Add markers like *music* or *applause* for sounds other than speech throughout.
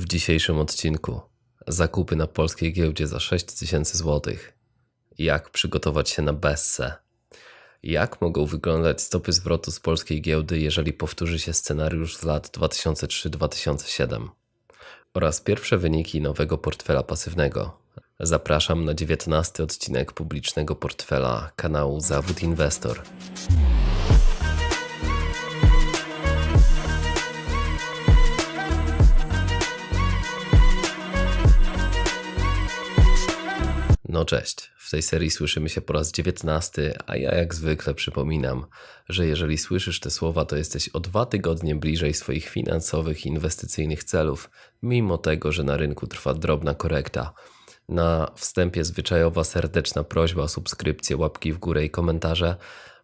W dzisiejszym odcinku zakupy na polskiej giełdzie za 6000 zł. Jak przygotować się na Bessę? Jak mogą wyglądać stopy zwrotu z polskiej giełdy, jeżeli powtórzy się scenariusz z lat 2003-2007? Oraz pierwsze wyniki nowego portfela pasywnego. Zapraszam na 19 odcinek publicznego portfela kanału Zawód Inwestor. No cześć. W tej serii słyszymy się po raz 19, a ja jak zwykle przypominam, że jeżeli słyszysz te słowa, to jesteś o dwa tygodnie bliżej swoich finansowych i inwestycyjnych celów, mimo tego, że na rynku trwa drobna korekta. Na wstępie zwyczajowa serdeczna prośba o subskrypcję, łapki w górę i komentarze,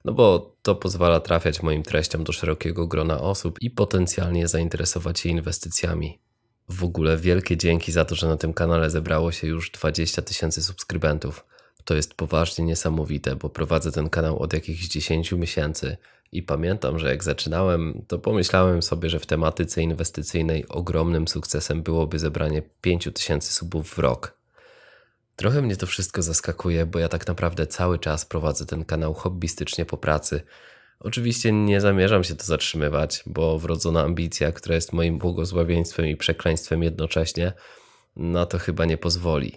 no bo to pozwala trafiać moim treściom do szerokiego grona osób i potencjalnie zainteresować się inwestycjami. W ogóle wielkie dzięki za to, że na tym kanale zebrało się już 20 tysięcy subskrybentów. To jest poważnie niesamowite, bo prowadzę ten kanał od jakichś 10 miesięcy i pamiętam, że jak zaczynałem, to pomyślałem sobie, że w tematyce inwestycyjnej ogromnym sukcesem byłoby zebranie 5 tysięcy subów w rok. Trochę mnie to wszystko zaskakuje, bo ja tak naprawdę cały czas prowadzę ten kanał hobbystycznie po pracy. Oczywiście nie zamierzam się to zatrzymywać, bo wrodzona ambicja, która jest moim błogosławieństwem i przekleństwem jednocześnie, na to chyba nie pozwoli.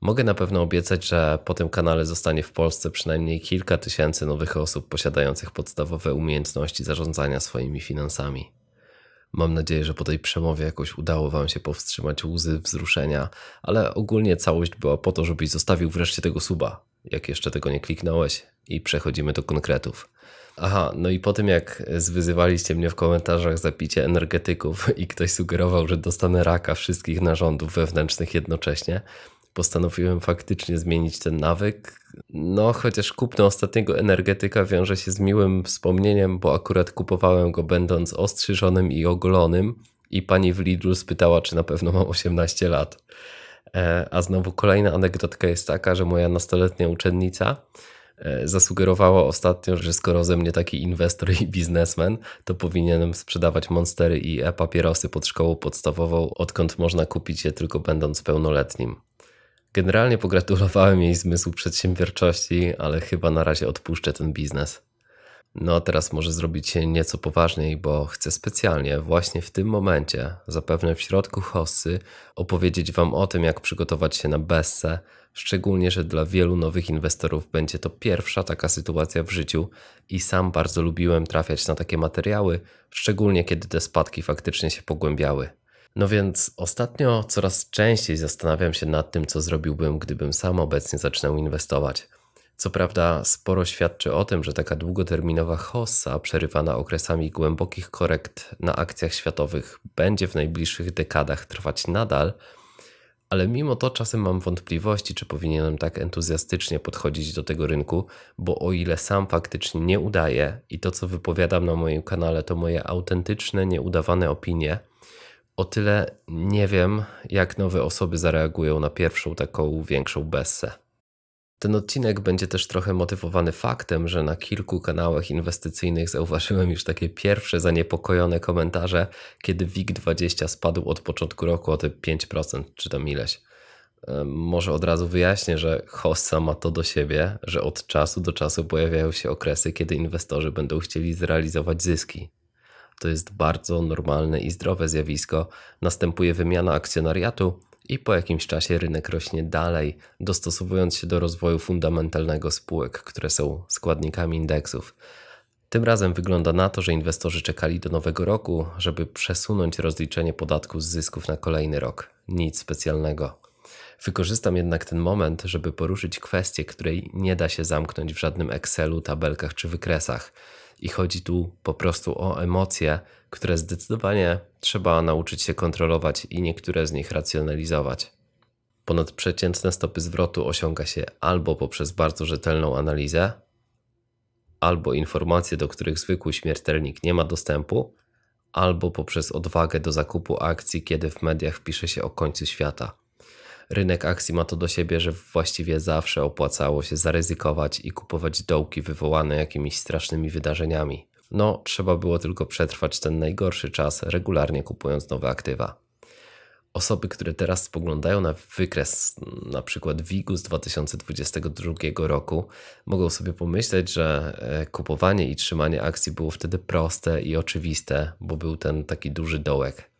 Mogę na pewno obiecać, że po tym kanale zostanie w Polsce przynajmniej kilka tysięcy nowych osób posiadających podstawowe umiejętności zarządzania swoimi finansami. Mam nadzieję, że po tej przemowie jakoś udało Wam się powstrzymać łzy wzruszenia, ale ogólnie całość była po to, żebyś zostawił wreszcie tego suba, jak jeszcze tego nie kliknąłeś, i przechodzimy do konkretów. Aha, no i po tym jak zwyzywaliście mnie w komentarzach za picie energetyków i ktoś sugerował, że dostanę raka wszystkich narządów wewnętrznych jednocześnie, postanowiłem faktycznie zmienić ten nawyk. No, chociaż kupno ostatniego energetyka wiąże się z miłym wspomnieniem, bo akurat kupowałem go będąc ostrzyżonym i ogolonym i pani w Lidlu spytała, czy na pewno mam 18 lat. E, a znowu kolejna anegdotka jest taka, że moja nastoletnia uczennica zasugerowała ostatnio, że skoro ze mnie taki inwestor i biznesmen, to powinienem sprzedawać monstery i e-papierosy pod szkołą podstawową, odkąd można kupić je tylko będąc pełnoletnim. Generalnie pogratulowałem jej zmysłu przedsiębiorczości, ale chyba na razie odpuszczę ten biznes. No teraz może zrobić się nieco poważniej, bo chcę specjalnie właśnie w tym momencie, zapewne w środku hossy, opowiedzieć Wam o tym, jak przygotować się na Bessę, szczególnie, że dla wielu nowych inwestorów będzie to pierwsza taka sytuacja w życiu i sam bardzo lubiłem trafiać na takie materiały, szczególnie kiedy te spadki faktycznie się pogłębiały. No więc ostatnio coraz częściej zastanawiam się nad tym, co zrobiłbym, gdybym sam obecnie zaczynał inwestować. Co prawda, sporo świadczy o tym, że taka długoterminowa hossa, przerywana okresami głębokich korekt na akcjach światowych, będzie w najbliższych dekadach trwać nadal, ale mimo to czasem mam wątpliwości, czy powinienem tak entuzjastycznie podchodzić do tego rynku, bo o ile sam faktycznie nie udaję i to, co wypowiadam na moim kanale, to moje autentyczne, nieudawane opinie, o tyle nie wiem, jak nowe osoby zareagują na pierwszą taką większą bessę. Ten odcinek będzie też trochę motywowany faktem, że na kilku kanałach inwestycyjnych zauważyłem już takie pierwsze zaniepokojone komentarze, kiedy WIG20 spadł od początku roku o te 5% czy tam ileś. Może od razu wyjaśnię, że Hossa ma to do siebie, że od czasu do czasu pojawiają się okresy, kiedy inwestorzy będą chcieli zrealizować zyski. To jest bardzo normalne i zdrowe zjawisko. Następuje wymiana akcjonariatu, i po jakimś czasie rynek rośnie dalej, dostosowując się do rozwoju fundamentalnego spółek, które są składnikami indeksów. Tym razem wygląda na to, że inwestorzy czekali do nowego roku, żeby przesunąć rozliczenie podatku z zysków na kolejny rok. Nic specjalnego. Wykorzystam jednak ten moment, żeby poruszyć kwestię, której nie da się zamknąć w żadnym Excelu, tabelkach czy wykresach. I chodzi tu po prostu o emocje, które zdecydowanie trzeba nauczyć się kontrolować i niektóre z nich racjonalizować. Ponadprzeciętne stopy zwrotu osiąga się albo poprzez bardzo rzetelną analizę, albo informacje, do których zwykły śmiertelnik nie ma dostępu, albo poprzez odwagę do zakupu akcji, kiedy w mediach pisze się o końcu świata. Rynek akcji ma to do siebie, że właściwie zawsze opłacało się zaryzykować i kupować dołki wywołane jakimiś strasznymi wydarzeniami. No, trzeba było tylko przetrwać ten najgorszy czas, regularnie kupując nowe aktywa. Osoby, które teraz spoglądają na wykres na przykład WIG-u z 2022 roku, mogą sobie pomyśleć, że e, kupowanie i trzymanie akcji było wtedy proste i oczywiste, bo był ten taki duży dołek.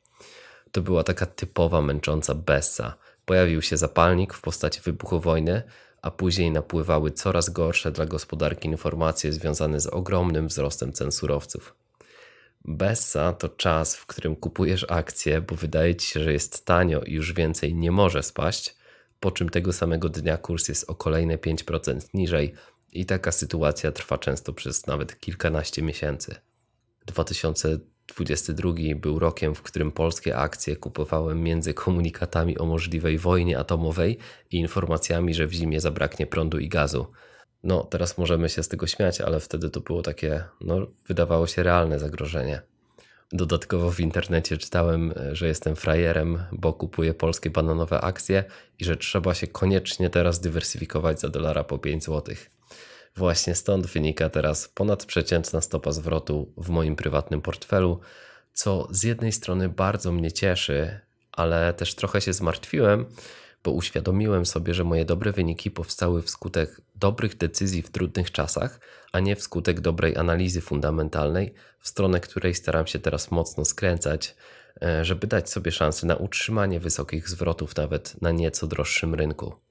To była taka typowa męcząca bessa. Pojawił się zapalnik w postaci wybuchu wojny, a później napływały coraz gorsze dla gospodarki informacje związane z ogromnym wzrostem cen surowców. Bessa to czas, w którym kupujesz akcje, bo wydaje ci się, że jest tanio i już więcej nie może spaść, po czym tego samego dnia kurs jest o kolejne 5% niżej i taka sytuacja trwa często przez nawet kilkanaście miesięcy. 2022 był rokiem, w którym polskie akcje kupowałem między komunikatami o możliwej wojnie atomowej i informacjami, że w zimie zabraknie prądu i gazu. No, teraz możemy się z tego śmiać, ale wtedy to było takie, no, wydawało się realne zagrożenie. Dodatkowo w internecie czytałem, że jestem frajerem, bo kupuję polskie bananowe akcje i że trzeba się koniecznie teraz dywersyfikować za dolara po 5 zł. Właśnie stąd wynika teraz ponadprzeciętna stopa zwrotu w moim prywatnym portfelu, co z jednej strony bardzo mnie cieszy, ale też trochę się zmartwiłem, bo uświadomiłem sobie, że moje dobre wyniki powstały wskutek dobrych decyzji w trudnych czasach, a nie wskutek dobrej analizy fundamentalnej, w stronę której staram się teraz mocno skręcać, e, żeby dać sobie szansę na utrzymanie wysokich zwrotów nawet na nieco droższym rynku.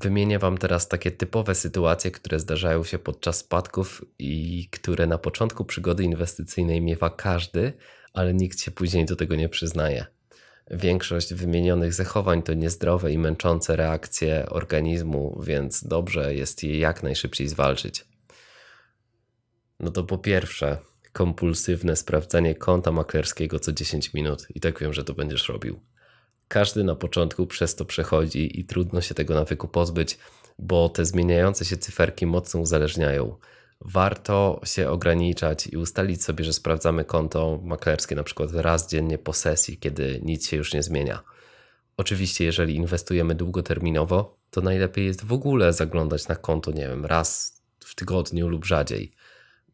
Wymienię Wam teraz takie typowe sytuacje, które zdarzają się podczas spadków i które na początku przygody inwestycyjnej miewa każdy, ale nikt się później do tego nie przyznaje. Większość wymienionych zachowań to niezdrowe i męczące reakcje organizmu, więc dobrze jest je jak najszybciej zwalczyć. No to po pierwsze, kompulsywne sprawdzanie konta maklerskiego co 10 minut. I tak wiem, że to będziesz robił. Każdy na początku przez to przechodzi i trudno się tego nawyku pozbyć, bo te zmieniające się cyferki mocno uzależniają warto się ograniczać i ustalić sobie, że sprawdzamy konto maklerskie na przykład raz dziennie po sesji, kiedy nic się już nie zmienia. Oczywiście, jeżeli inwestujemy długoterminowo, to najlepiej jest w ogóle zaglądać na konto, nie wiem, raz w tygodniu lub rzadziej.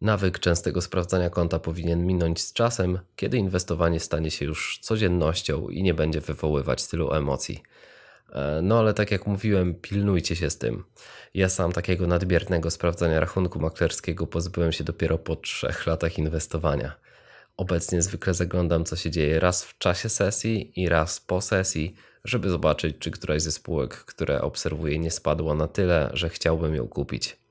Nawyk częstego sprawdzania konta powinien minąć z czasem, kiedy inwestowanie stanie się już codziennością i nie będzie wywoływać tylu emocji. E, no ale tak jak mówiłem, pilnujcie się z tym. Ja sam takiego nadmiernego sprawdzania rachunku maklerskiego pozbyłem się dopiero po trzech latach inwestowania. Obecnie zwykle zaglądam, co się dzieje raz w czasie sesji i raz po sesji, żeby zobaczyć, czy któraś ze spółek, które obserwuję, nie spadła na tyle, że chciałbym ją kupić.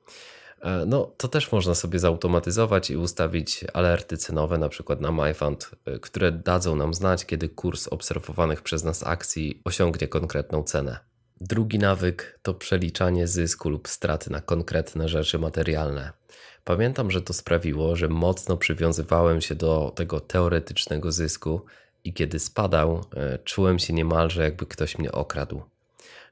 E, no, to też można sobie zautomatyzować i ustawić alerty cenowe, na przykład na MyFund, e, które dadzą nam znać, kiedy kurs obserwowanych przez nas akcji osiągnie konkretną cenę. Drugi nawyk to przeliczanie zysku lub straty na konkretne rzeczy materialne. Pamiętam, że to sprawiło, że mocno przywiązywałem się do tego teoretycznego zysku i kiedy spadał, e, czułem się niemalże jakby ktoś mnie okradł.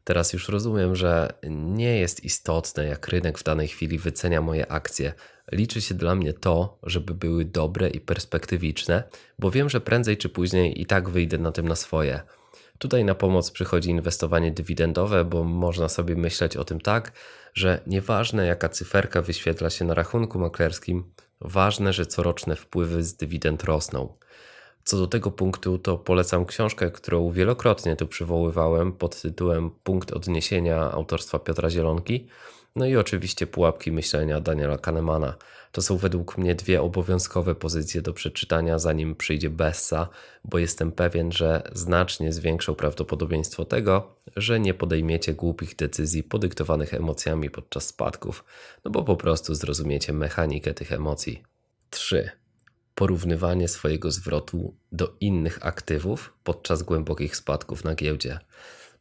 Teraz już rozumiem, że nie jest istotne, jak rynek w danej chwili wycenia moje akcje. Liczy się dla mnie to, żeby były dobre i perspektywiczne, bo wiem, że prędzej czy później i tak wyjdę na tym na swoje. Tutaj na pomoc przychodzi inwestowanie dywidendowe, bo można sobie myśleć o tym tak, że nieważne jaka cyferka wyświetla się na rachunku maklerskim, ważne, że coroczne wpływy z dywidend rosną. Co do tego punktu, to polecam książkę, którą wielokrotnie tu przywoływałem pod tytułem Punkt odniesienia autorstwa Piotra Zielonki. No i oczywiście pułapki myślenia Daniela Kahnemana. To są według mnie dwie obowiązkowe pozycje do przeczytania, zanim przyjdzie Bessa, bo jestem pewien, że znacznie zwiększą prawdopodobieństwo tego, że nie podejmiecie głupich decyzji podyktowanych emocjami podczas spadków, no bo po prostu zrozumiecie mechanikę tych emocji. 3 porównywanie swojego zwrotu do innych aktywów podczas głębokich spadków na giełdzie.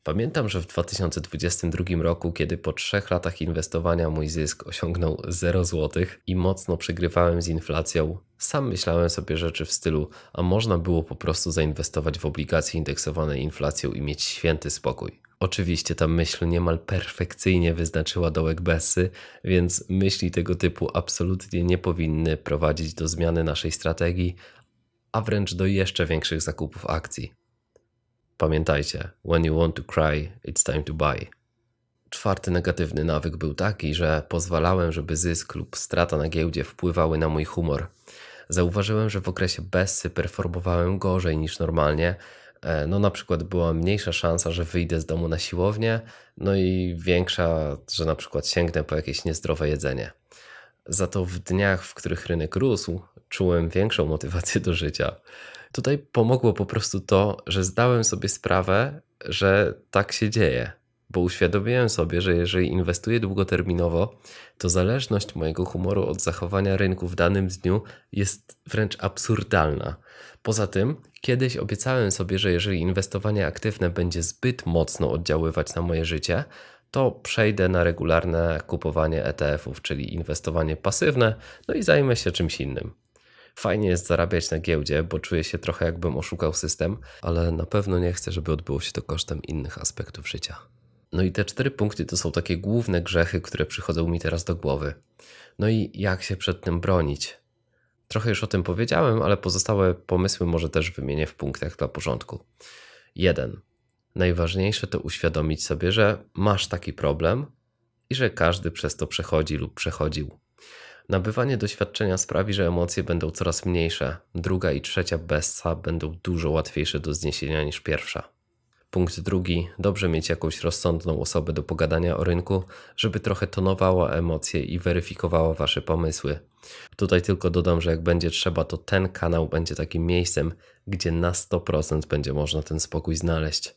Pamiętam, że w 2022 roku, kiedy po trzech latach inwestowania mój zysk osiągnął 0 zł i mocno przegrywałem z inflacją, sam myślałem sobie rzeczy w stylu, a można było po prostu zainwestować w obligacje indeksowane inflacją i mieć święty spokój. Oczywiście ta myśl niemal perfekcyjnie wyznaczyła dołek Bessy, więc myśli tego typu absolutnie nie powinny prowadzić do zmiany naszej strategii, a wręcz do jeszcze większych zakupów akcji. Pamiętajcie, when you want to cry, it's time to buy. Czwarty negatywny nawyk był taki, że pozwalałem, żeby zysk lub strata na giełdzie wpływały na mój humor. Zauważyłem, że w okresie Bessy performowałem gorzej niż normalnie, no na przykład była mniejsza szansa, że wyjdę z domu na siłownię, no i większa, że na przykład sięgnę po jakieś niezdrowe jedzenie. Za to w dniach, w których rynek rósł, czułem większą motywację do życia. Tutaj pomogło po prostu to, że zdałem sobie sprawę, że tak się dzieje, bo uświadomiłem sobie, że jeżeli inwestuję długoterminowo, to zależność mojego humoru od zachowania rynku w danym dniu jest wręcz absurdalna. Poza tym, kiedyś obiecałem sobie, że jeżeli inwestowanie aktywne będzie zbyt mocno oddziaływać na moje życie, to przejdę na regularne kupowanie ETF-ów, czyli inwestowanie pasywne, no i zajmę się czymś innym. Fajnie jest zarabiać na giełdzie, bo czuję się trochę jakbym oszukał system, ale na pewno nie chcę, żeby odbyło się to kosztem innych aspektów życia. No i te cztery punkty to są takie główne grzechy, które przychodzą mi teraz do głowy. No i jak się przed tym bronić? Trochę już o tym powiedziałem, ale pozostałe pomysły może też wymienię w punktach dla porządku. 1. Najważniejsze to uświadomić sobie, że masz taki problem i że każdy przez to przechodzi lub przechodził. Nabywanie doświadczenia sprawi, że emocje będą coraz mniejsze. Druga i trzecia bessa będą dużo łatwiejsze do zniesienia niż pierwsza. Punkt drugi. Dobrze mieć jakąś rozsądną osobę do pogadania o rynku, żeby trochę tonowała emocje i weryfikowała Wasze pomysły. Tutaj tylko dodam, że jak będzie trzeba, to ten kanał będzie takim miejscem, gdzie na 100% będzie można ten spokój znaleźć.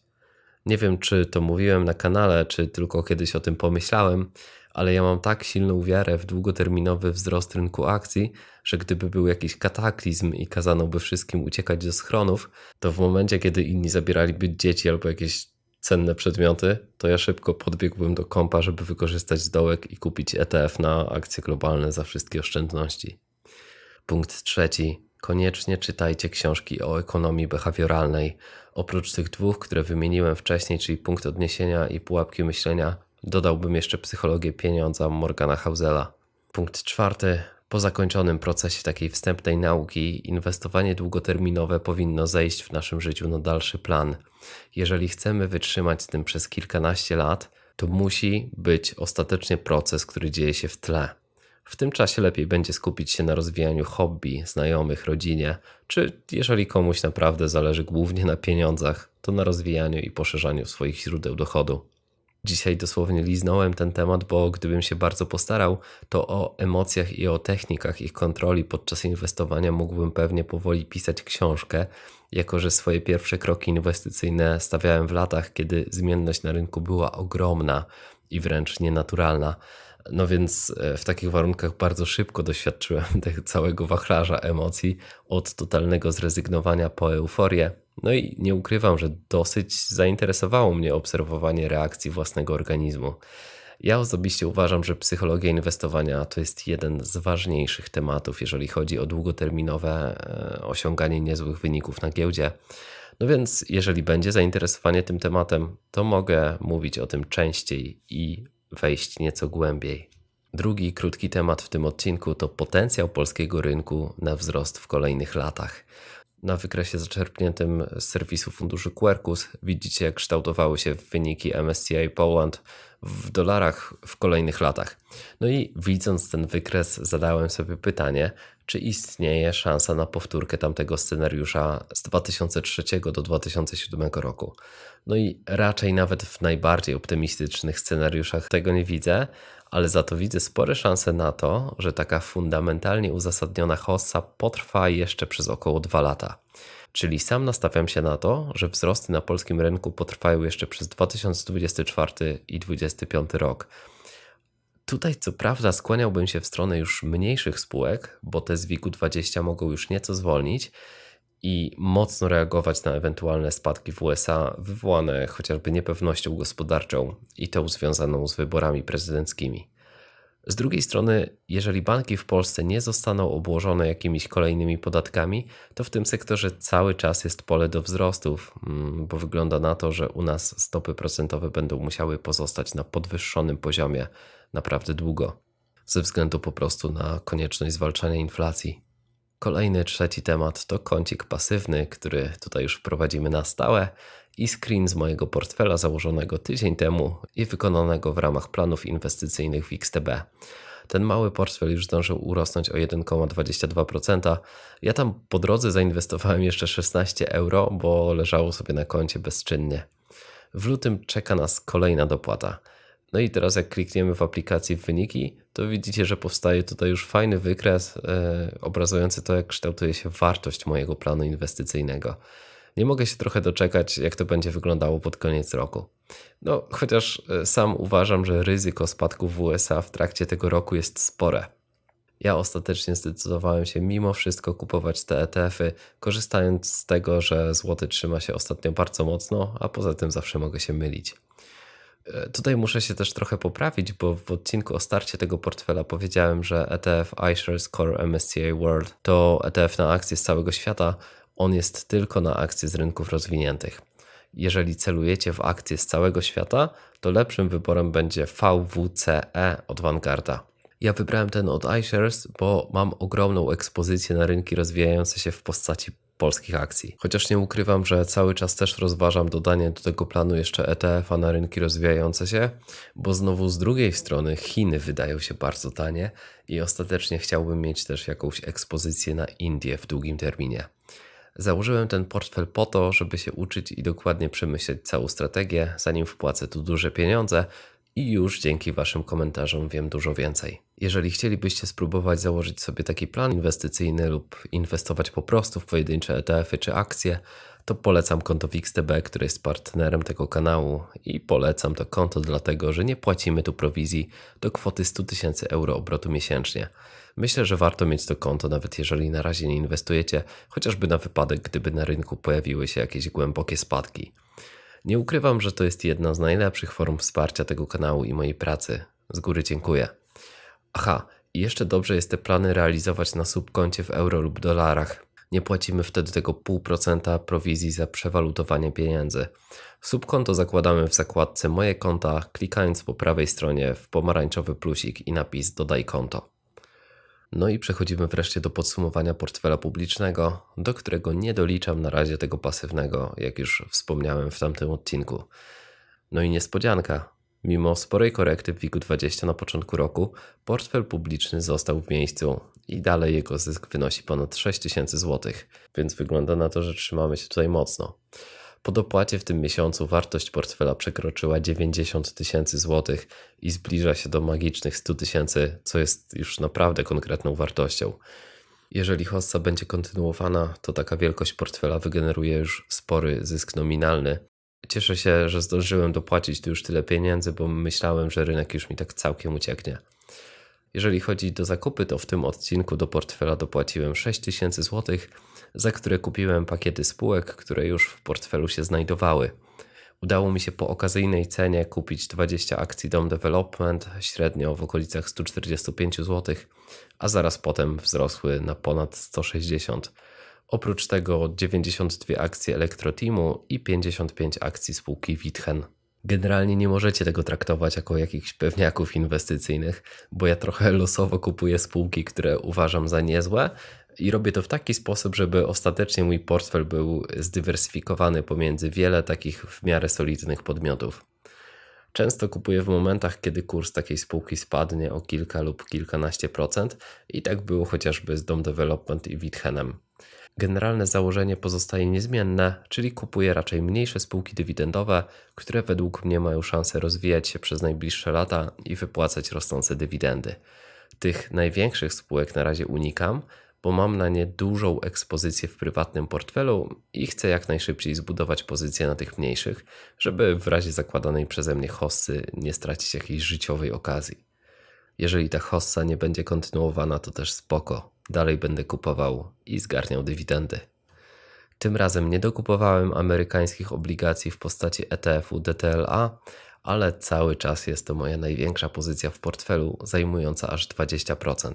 Nie wiem, czy to mówiłem na kanale, czy tylko kiedyś o tym pomyślałem, ale ja mam tak silną wiarę w długoterminowy wzrost rynku akcji, że gdyby był jakiś kataklizm i kazano by wszystkim uciekać do schronów, to w momencie, kiedy inni zabieraliby dzieci albo jakieś cenne przedmioty, to ja szybko podbiegłbym do kompa, żeby wykorzystać zdołek i kupić ETF na akcje globalne za wszystkie oszczędności. Punkt trzeci. Koniecznie czytajcie książki o ekonomii behawioralnej. Oprócz tych dwóch, które wymieniłem wcześniej, czyli punkt odniesienia i pułapki myślenia, Dodałbym jeszcze psychologię pieniądza Morgana Hausela. Punkt czwarty. Po zakończonym procesie takiej wstępnej nauki, inwestowanie długoterminowe powinno zejść w naszym życiu na dalszy plan. Jeżeli chcemy wytrzymać z tym przez kilkanaście lat, to musi być ostatecznie proces, który dzieje się w tle. W tym czasie lepiej będzie skupić się na rozwijaniu hobby, znajomych, rodzinie, czy jeżeli komuś naprawdę zależy głównie na pieniądzach, to na rozwijaniu i poszerzaniu swoich źródeł dochodu. Dzisiaj dosłownie liznąłem ten temat, bo gdybym się bardzo postarał, to o emocjach i o technikach ich kontroli podczas inwestowania mógłbym pewnie powoli pisać książkę, jako że swoje pierwsze kroki inwestycyjne stawiałem w latach, kiedy zmienność na rynku była ogromna i wręcz nienaturalna. No więc e, w takich warunkach bardzo szybko doświadczyłem *laughs* tego całego wachlarza emocji, od totalnego zrezygnowania po euforię. No i nie ukrywam, że dosyć zainteresowało mnie obserwowanie reakcji własnego organizmu. Ja osobiście uważam, że psychologia inwestowania to jest jeden z ważniejszych tematów, jeżeli chodzi o długoterminowe e, osiąganie niezłych wyników na giełdzie. No więc, jeżeli będzie zainteresowanie tym tematem, to mogę mówić o tym częściej i wejść nieco głębiej. Drugi krótki temat w tym odcinku to potencjał polskiego rynku na wzrost w kolejnych latach. Na wykresie zaczerpniętym z serwisu funduszu Quercus widzicie, jak kształtowały się wyniki MSCI Poland w dolarach w kolejnych latach. No i widząc ten wykres, zadałem sobie pytanie, czy istnieje szansa na powtórkę tamtego scenariusza z 2003 do 2007 roku. No i raczej nawet w najbardziej optymistycznych scenariuszach tego nie widzę, ale za to widzę spore szanse na to, że taka fundamentalnie uzasadniona hossa potrwa jeszcze przez około 2 lata. Czyli sam nastawiam się na to, że wzrosty na polskim rynku potrwają jeszcze przez 2024 i 2025 rok. Tutaj co prawda skłaniałbym się w stronę już mniejszych spółek, bo te z WIG-20 mogą już nieco zwolnić i mocno reagować na ewentualne spadki w USA wywołane chociażby niepewnością gospodarczą i tą związaną z wyborami prezydenckimi. Z drugiej strony, jeżeli banki w Polsce nie zostaną obłożone jakimiś kolejnymi podatkami, to w tym sektorze cały czas jest pole do wzrostów, mm, bo wygląda na to, że u nas stopy procentowe będą musiały pozostać na podwyższonym poziomie naprawdę długo, ze względu po prostu na konieczność zwalczania inflacji. Kolejny trzeci temat to kącik pasywny, który tutaj już wprowadzimy na stałe i screen z mojego portfela założonego tydzień temu i wykonanego w ramach planów inwestycyjnych w XTB. ten mały portfel już zdążył urosnąć o 1,22%. Ja tam po drodze zainwestowałem jeszcze 16 euro, bo leżało sobie na koncie bezczynnie. W lutym czeka nas kolejna dopłata. No i teraz jak klikniemy w aplikacji w wyniki, to widzicie, że powstaje tutaj już fajny wykres e, obrazujący to, jak kształtuje się wartość mojego planu inwestycyjnego. Nie mogę się trochę doczekać, jak to będzie wyglądało pod koniec roku. No, chociaż e, sam uważam, że ryzyko spadku w USA w trakcie tego roku jest spore. Ja ostatecznie zdecydowałem się mimo wszystko kupować te ETF-y, korzystając z tego, że złoty trzyma się ostatnio bardzo mocno, a poza tym zawsze mogę się mylić. Tutaj muszę się też trochę poprawić, bo w odcinku o starcie tego portfela powiedziałem, że ETF iShares Core MSCI World to ETF na akcje z całego świata. On jest tylko na akcje z rynków rozwiniętych. Jeżeli celujecie w akcje z całego świata, to lepszym wyborem będzie VWCE od Vanguarda. Ja wybrałem ten od iShares, bo mam ogromną ekspozycję na rynki rozwijające się w postaci polskich akcji. Chociaż nie ukrywam, że cały czas też rozważam dodanie do tego planu jeszcze ETF-a na rynki rozwijające się, bo znowu z drugiej strony Chiny wydają się bardzo tanie i ostatecznie chciałbym mieć też jakąś ekspozycję na Indię w długim terminie. Założyłem ten portfel po to, żeby się uczyć i dokładnie przemyśleć całą strategię, zanim wpłacę tu duże pieniądze, i już dzięki Waszym komentarzom wiem dużo więcej. Jeżeli chcielibyście spróbować założyć sobie taki plan inwestycyjny lub inwestować po prostu w pojedyncze ETF-y czy akcje, to polecam konto WixTB, które jest partnerem tego kanału i polecam to konto dlatego, że nie płacimy tu prowizji do kwoty 100 tysięcy euro obrotu miesięcznie. Myślę, że warto mieć to konto, nawet jeżeli na razie nie inwestujecie, chociażby na wypadek, gdyby na rynku pojawiły się jakieś głębokie spadki. Nie ukrywam, że to jest jedna z najlepszych form wsparcia tego kanału i mojej pracy. Z góry dziękuję. Aha, i jeszcze dobrze jest te plany realizować na subkoncie w euro lub dolarach. Nie płacimy wtedy tego 0,5% prowizji za przewalutowanie pieniędzy. Subkonto zakładamy w zakładce Moje konta, klikając po prawej stronie w pomarańczowy plusik i napis Dodaj konto. No i przechodzimy wreszcie do podsumowania portfela publicznego, do którego nie doliczam na razie tego pasywnego, jak już wspomniałem w tamtym odcinku. No i niespodzianka. Mimo sporej korekty w WIG-20 na początku roku, portfel publiczny został w miejscu i dalej jego zysk wynosi ponad 6000 zł, więc wygląda na to, że trzymamy się tutaj mocno. Po dopłacie w tym miesiącu wartość portfela przekroczyła 90 tysięcy złotych i zbliża się do magicznych 100 tysięcy, co jest już naprawdę konkretną wartością. Jeżeli hossa będzie kontynuowana, to taka wielkość portfela wygeneruje już spory zysk nominalny. Cieszę się, że zdążyłem dopłacić tu już tyle pieniędzy, bo myślałem, że rynek już mi tak całkiem ucieknie. Jeżeli chodzi do zakupy, to w tym odcinku do portfela dopłaciłem 6000 zł, za które kupiłem pakiety spółek, które już w portfelu się znajdowały. Udało mi się po okazyjnej cenie kupić 20 akcji Dom Development, średnio w okolicach 145 zł, a zaraz potem wzrosły na ponad 160. Oprócz tego 92 akcje Elektrotimu i 55 akcji spółki Witchen. Generalnie nie możecie tego traktować jako jakichś pewniaków inwestycyjnych, bo ja trochę losowo kupuję spółki, które uważam za niezłe i robię to w taki sposób, żeby ostatecznie mój portfel był zdywersyfikowany pomiędzy wiele takich w miarę solidnych podmiotów. Często kupuję w momentach, kiedy kurs takiej spółki spadnie o kilka lub kilkanaście procent i tak było chociażby z Dom Development i Withenem. Generalne założenie pozostaje niezmienne, czyli kupuję raczej mniejsze spółki dywidendowe, które według mnie mają szansę rozwijać się przez najbliższe lata i wypłacać rosnące dywidendy. Tych największych spółek na razie unikam, bo mam na nie dużą ekspozycję w prywatnym portfelu i chcę jak najszybciej zbudować pozycję na tych mniejszych, żeby w razie zakładanej przeze mnie hossy nie stracić jakiejś życiowej okazji. Jeżeli ta hossa nie będzie kontynuowana, to też spoko. Dalej będę kupował i zgarniał dywidendy. Tym razem nie dokupowałem amerykańskich obligacji w postaci ETF-u DTLA, ale cały czas jest to moja największa pozycja w portfelu, zajmująca aż 20%.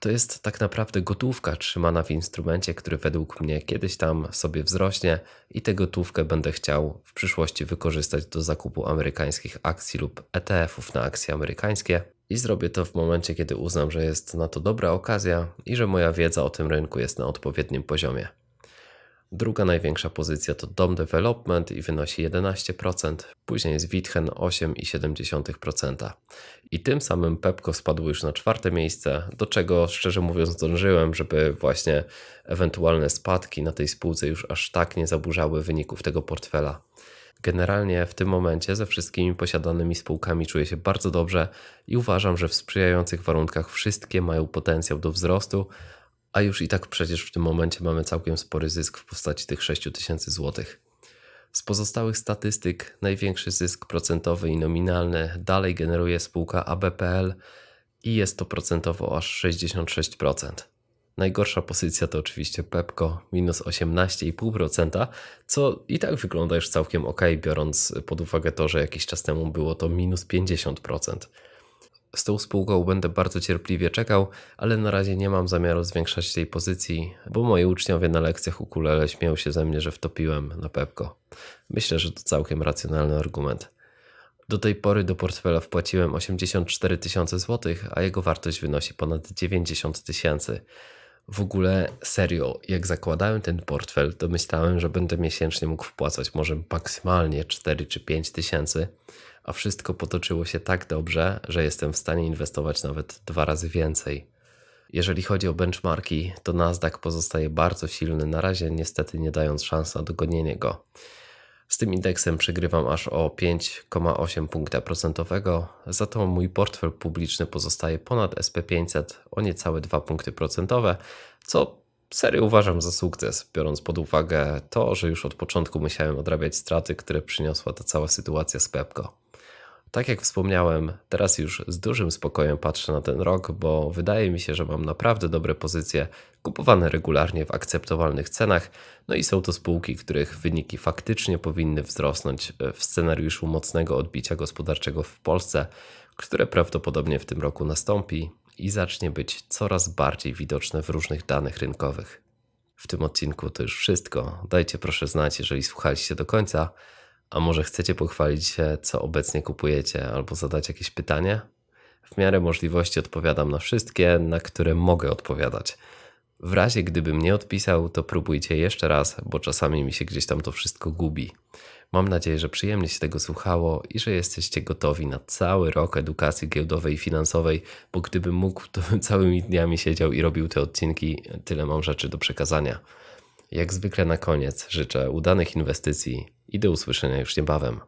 To jest tak naprawdę gotówka trzymana w instrumencie, który według mnie kiedyś tam sobie wzrośnie i tę gotówkę będę chciał w przyszłości wykorzystać do zakupu amerykańskich akcji lub ETF-ów na akcje amerykańskie. I zrobię to w momencie, kiedy uznam, że jest na to dobra okazja i że moja wiedza o tym rynku jest na odpowiednim poziomie. Druga największa pozycja to Dom Development i wynosi 11%, później jest Witchen 8,7%. I tym samym Pepko spadło już na czwarte miejsce, do czego szczerze mówiąc dążyłem, żeby właśnie ewentualne spadki na tej spółce już aż tak nie zaburzały wyników tego portfela. Generalnie w tym momencie ze wszystkimi posiadanymi spółkami czuję się bardzo dobrze i uważam, że w sprzyjających warunkach wszystkie mają potencjał do wzrostu, a już i tak przecież w tym momencie mamy całkiem spory zysk w postaci tych 6000 zł. Z pozostałych statystyk największy zysk procentowy i nominalny dalej generuje spółka ABPL i jest to procentowo aż 66%. Najgorsza pozycja to oczywiście Pepco, minus 18,5%, co i tak wygląda już całkiem ok, biorąc pod uwagę to, że jakiś czas temu było to minus 50%. Z tą spółką będę bardzo cierpliwie czekał, ale na razie nie mam zamiaru zwiększać tej pozycji, bo moi uczniowie na lekcjach ukulele śmieją się ze mnie, że wtopiłem na Pepco. Myślę, że to całkiem racjonalny argument. Do tej pory do portfela wpłaciłem 84 tysiące złotych, a jego wartość wynosi ponad 90 tysięcy. W ogóle serio, jak zakładałem ten portfel, to myślałem, że będę miesięcznie mógł wpłacać może maksymalnie 4 czy 5 tysięcy, a wszystko potoczyło się tak dobrze, że jestem w stanie inwestować nawet dwa razy więcej. Jeżeli chodzi o benchmarki, to Nasdaq pozostaje bardzo silny, na razie niestety nie dając szans na dogonienie go. Z tym indeksem przegrywam aż o 5,8 punkta procentowego, za to mój portfel publiczny pozostaje ponad SP500 o niecałe 2 punkty procentowe, co serio uważam za sukces, biorąc pod uwagę to, że już od początku musiałem odrabiać straty, które przyniosła ta cała sytuacja z Pepko. Tak jak wspomniałem, teraz już z dużym spokojem patrzę na ten rok, bo wydaje mi się, że mam naprawdę dobre pozycje, kupowane regularnie w akceptowalnych cenach, no i są to spółki, których wyniki faktycznie powinny wzrosnąć w scenariuszu mocnego odbicia gospodarczego w Polsce, które prawdopodobnie w tym roku nastąpi i zacznie być coraz bardziej widoczne w różnych danych rynkowych. W tym odcinku to już wszystko. Dajcie proszę znać, jeżeli słuchaliście do końca. A może chcecie pochwalić się, co obecnie kupujecie, albo zadać jakieś pytanie? W miarę możliwości odpowiadam na wszystkie, na które mogę odpowiadać. W razie gdybym nie odpisał, to próbujcie jeszcze raz, bo czasami mi się gdzieś tam to wszystko gubi. Mam nadzieję, że przyjemnie się tego słuchało i że jesteście gotowi na cały rok edukacji giełdowej i finansowej, bo gdybym mógł, to bym całymi dniami siedział i robił te odcinki. Tyle mam rzeczy do przekazania. Jak zwykle na koniec życzę udanych inwestycji i do usłyszenia już niebawem.